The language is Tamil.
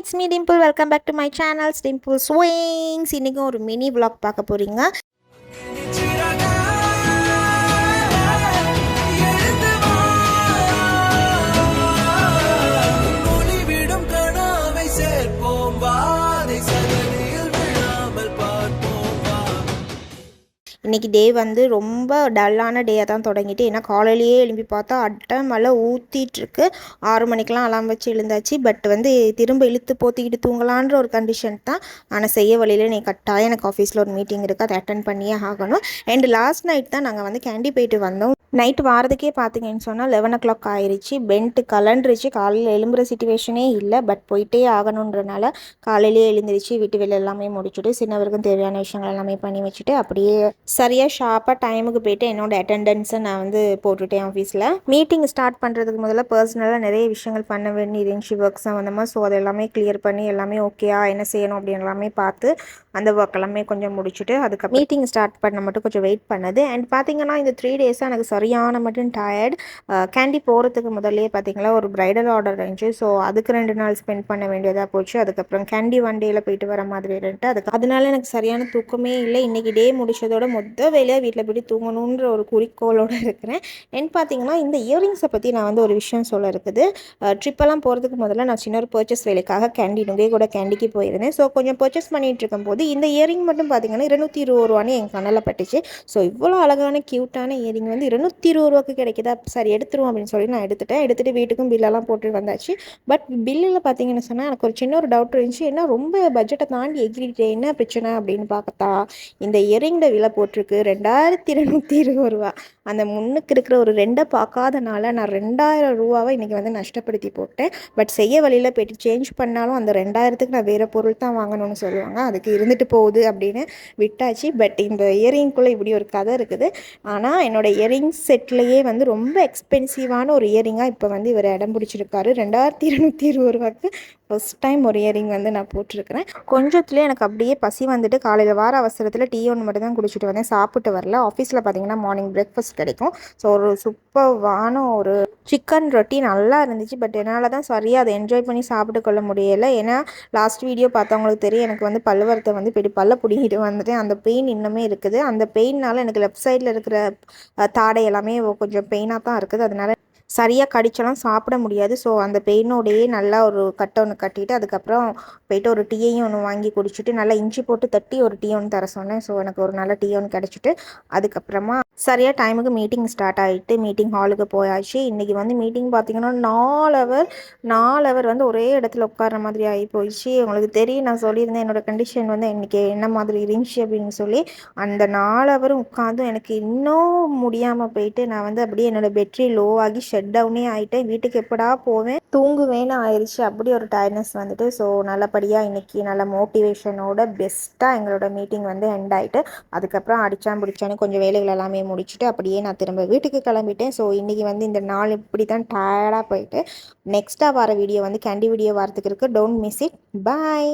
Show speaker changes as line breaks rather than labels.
It's me Dimple welcome back to my channels Dimple's swings இன்றைக்கும் ஒரு மினி விளாக் பார்க்க போகிறீங்க இன்றைக்கி டே வந்து ரொம்ப டல்லான டேயாக தான் தொடங்கிட்டு ஏன்னா காலையிலேயே எழும்பி பார்த்தா அட்டை மழை ஊற்றிட்டுருக்கு ஆறு மணிக்கெலாம் அலாம் வச்சு எழுந்தாச்சு. பட் வந்து திரும்ப இழுத்து போத்திக்கிட்டு தூங்கலான்ற ஒரு கண்டிஷன் தான். ஆனால் செய்ய வழியில் நீ கட்டாயம் எனக்கு ஆஃபீஸில் ஒரு மீட்டிங் இருக்குது அதை அட்டன் பண்ணியே ஆகணும். அண்ட் லாஸ்ட் நைட் தான் நாங்கள் வந்து கேண்டி போயிட்டு வந்தோம். நைட் வாரதுக்கே பார்த்தீங்கன்னு சொன்னால் லெவன் ஓ கிளாக் ஆயிடுச்சு பெண்ட்டு கலண்டுருச்சு காலையில் எழும்புகிற சுச்சுவேஷனே இல்லை. பட் போயிட்டே ஆகணுன்றனால காலையிலேயே எழுந்திரிச்சு. வீட்டு வேலை எல்லாமே முடிச்சுட்டு சின்னவருக்கும் தேவையான விஷயங்கள் எல்லாமே பண்ணி வச்சுட்டு அப்படியே சரியாக ஷார்ப்பாக டைமுக்கு போயிட்டு என்னோட அட்டெண்டன்ஸை நான் வந்து போட்டுட்டேன் ஆஃபீஸில் மீட்டிங் ஸ்டார்ட் பண்ணுறதுக்கு முதல்ல பர்சனலாக நிறைய விஷயங்கள் பண்ண வேண்டி இருந்துச்சு ஒர்க் சம்மந்தமாக ஸோ அது எல்லாமே கிளியர் பண்ணி எல்லாமே ஓகேயா என்ன செய்யணும் அப்படின்னு எல்லாமே பார்த்து அந்த ஒர்க் எல்லாமே கொஞ்சம் முடிச்சுட்டு அதுக்கு மீட்டிங் ஸ்டார்ட் பண்ண மட்டும் கொஞ்சம் வெயிட் பண்ணது. அண்ட் பார்த்தீங்கன்னா இந்த த்ரீ டேஸாக எனக்கு சரியான மட்டும் டயர்ட் கேண்டி போகிறதுக்கு முதல்லையே பார்த்தீங்களா ஒரு ப்ரைடல் ஆர்டர் இருந்துச்சு. ஸோ அதுக்கு ரெண்டு நாள் ஸ்பெண்ட் பண்ண வேண்டியதாக போச்சு. அதுக்கப்புறம் கேண்டி ஒன் டேயில் போயிட்டு வர மாதிரி இருந்துட்டு அதுக்கு அதனால எனக்கு சரியான தூக்கமே இல்லை. இன்றைக்கி டே முடிச்சதோட மொத்த வேலையாக வீட்டில் போயிட்டு தூங்கணுன்ற ஒரு குறிக்கோளோடு இருக்கிறேன். அண்ட் பார்த்தீங்கன்னா இந்த இயரிங்ஸை பற்றி நான் வந்து ஒரு விஷயம் சொல்ல இருக்குது. ட்ரிப்பெல்லாம் போகிறதுக்கு முதல்ல நான் சின்ன ஒரு பர்ச்சேஸ் வேலைக்காக கேண்டி நுகை கூட கேண்டிக்கு போயிருந்தேன். ஸோ கொஞ்சம் பர்ச்சேஸ் பண்ணிகிட்டு இருக்கும்போது இந்த இயரிங் மட்டும் பார்த்தீங்கன்னா இருநூற்றி இருபது ரூபான்னு என் கண்ணில் பட்டுச்சு. ஸோ இவ்வளோ அழகான க்யூட்டான இயரிங் வந்து இருநூற்றி இருபது ரூபாய்க்கு கிடைக்குதா? சரி எடுத்துருவோம் அப்படின்னு சொல்லி நான் எடுத்துட்டேன். எடுத்துகிட்டு வீட்டுக்கும் பில்லெல்லாம் போட்டு வந்தாச்சு. பட் பில்லில் பார்த்தீங்கன்னு சொன்னால் எனக்கு ஒரு சின்ன ஒரு டவுட் இருந்துச்சு. என்ன ரொம்ப பட்ஜெட்டை தாண்டி எகிரிட்டு என்ன பிரச்சனை அப்படின்னு பார்த்தா இந்த இயரிங்கோட விலை போட்டு போட்டிருக்கு. ரெண்டாயிரத்தி இருநூற்றி இருபது ரூபா. அந்த முன்னுக்கு இருக்கிற ஒரு ரெண்டை பார்க்காதனால நான் ரெண்டாயிரம் ரூபாவை இன்றைக்கி வந்து நஷ்டப்படுத்தி போட்டேன். பட் செய்ய வழியில் போயிட்டு சேஞ்ச் பண்ணாலும் அந்த ரெண்டாயிரத்துக்கு நான் வேறு பொருள் தான் வாங்கணும்னு சொல்லுவாங்க. அதுக்கு இருந்துட்டு போகுது அப்படின்னு விட்டாச்சு. பட் இந்த இயரிங்குள்ளே இப்படி ஒரு கதை இருக்குது. ஆனால் என்னோடய இயரிங் செட்லேயே வந்து ரொம்ப எக்ஸ்பென்சிவான ஒரு இயரிங்காக இப்போ வந்து இவர் இடம் பிடிச்சிருக்காரு. ரெண்டாயிரத்தி இருநூத்தி இருபது ரூபாய்க்கு ஃபஸ்ட் டைம் ஒரு இயரிங் வந்து நான் போட்டிருக்கிறேன். கொஞ்சத்துலேயே எனக்கு அப்படியே பசி வந்துட்டு காலையில் வார அவசரத்தில் டீ ஒன்று மட்டும் தான் குடிச்சிட்டு வந்தேன். சாப்பிட்டு வரல. ஆஃபீஸில் பார்த்தீங்கன்னா மார்னிங் பிரேக்ஃபாஸ்ட் கிடைக்கும். ஸோ ஒரு சூப்பர்வான ஒரு சிக்கன் ரொட்டி நல்லா இருந்துச்சு. பட் என்னால் தான் சரியாக அதை என்ஜாய் பண்ணி சாப்பிட்டு கொள்ள முடியலை. ஏன்னா லாஸ்ட் வீடியோ பார்த்தவங்களுக்கு தெரியும். எனக்கு வந்து பல்லுவரத்தை வந்து இப்படி பல்ல பிடிங்கிட்டு வந்துட்டேன் அந்த பெயின் இன்னுமே இருக்குது. அந்த பெயின்னால் எனக்கு லெஃப்ட் சைடில் இருக்கிற தாடை எல்லாமே கொஞ்சம் பெயினாக தான் இருக்குது. அதனால சரியாக கடிச்செல்லாம் சாப்பிட முடியாது. ஸோ அந்த பெயினோடையே நல்லா ஒரு கட்டை ஒன்று கட்டிட்டு அதுக்கப்புறம் போயிட்டு ஒரு டீயையும் ஒன்று வாங்கி குடிச்சிட்டு நல்லா இஞ்சி போட்டு தட்டி ஒரு டீ ஒன்று தர சொன்னேன். ஸோ எனக்கு ஒரு நல்ல டீ ஒன்று கிடச்சிட்டு அதுக்கப்புறமா சரியாக டைமுக்கு மீட்டிங் ஸ்டார்ட் ஆகிட்டு மீட்டிங் ஹாலுக்கு போயாச்சு. இன்றைக்கி வந்து மீட்டிங் பார்த்தீங்கன்னா நாலு அவர் நாலு அவர் வந்து ஒரே இடத்துல உட்கார்ற மாதிரி ஆகி போயிடுச்சு. உங்களுக்கு தெரியும் நான் சொல்லியிருந்தேன் என்னோட கண்டிஷன் வந்து இன்றைக்கி என்ன மாதிரி இருந்துச்சு அப்படின்னு சொல்லி. அந்த நாலு அவரும் உட்காந்தும் எனக்கு இன்னும் முடியாமல் போயிட்டு நான் வந்து அப்படியே என்னோடய பெட்ரி லோ ஆகி ஷட் டவுனே ஆகிட்டேன் வீட்டுக்கு எப்படா போவேன்? தூங்குவேன்னு ஆயிடுச்சு அப்படி ஒரு டயர்ட்னஸ் வந்துட்டு ஸோ நல்லபடியாக இன்றைக்கி நல்ல மோட்டிவேஷனோட பெஸ்ட்டாக எங்களோட மீட்டிங் வந்து எண்ட் ஆகிட்டு அதுக்கப்புறம் அடித்தா பிடிச்சான்னு கொஞ்சம் வேலைகள் எல்லாமே முடிச்சுட்டு அப்படியே நான் திரும்ப வீட்டுக்கு கிளம்பிட்டேன். ஸோ இன்றைக்கி வந்து இந்த நாள் இப்படி தான் டயர்டாக போயிட்டு நெக்ஸ்ட்டாக வர வீடியோ வந்து கேண்டி வீடியோ வரத்துக்கு இருக்குது டோன்ட் மிஸ் இட் பாய்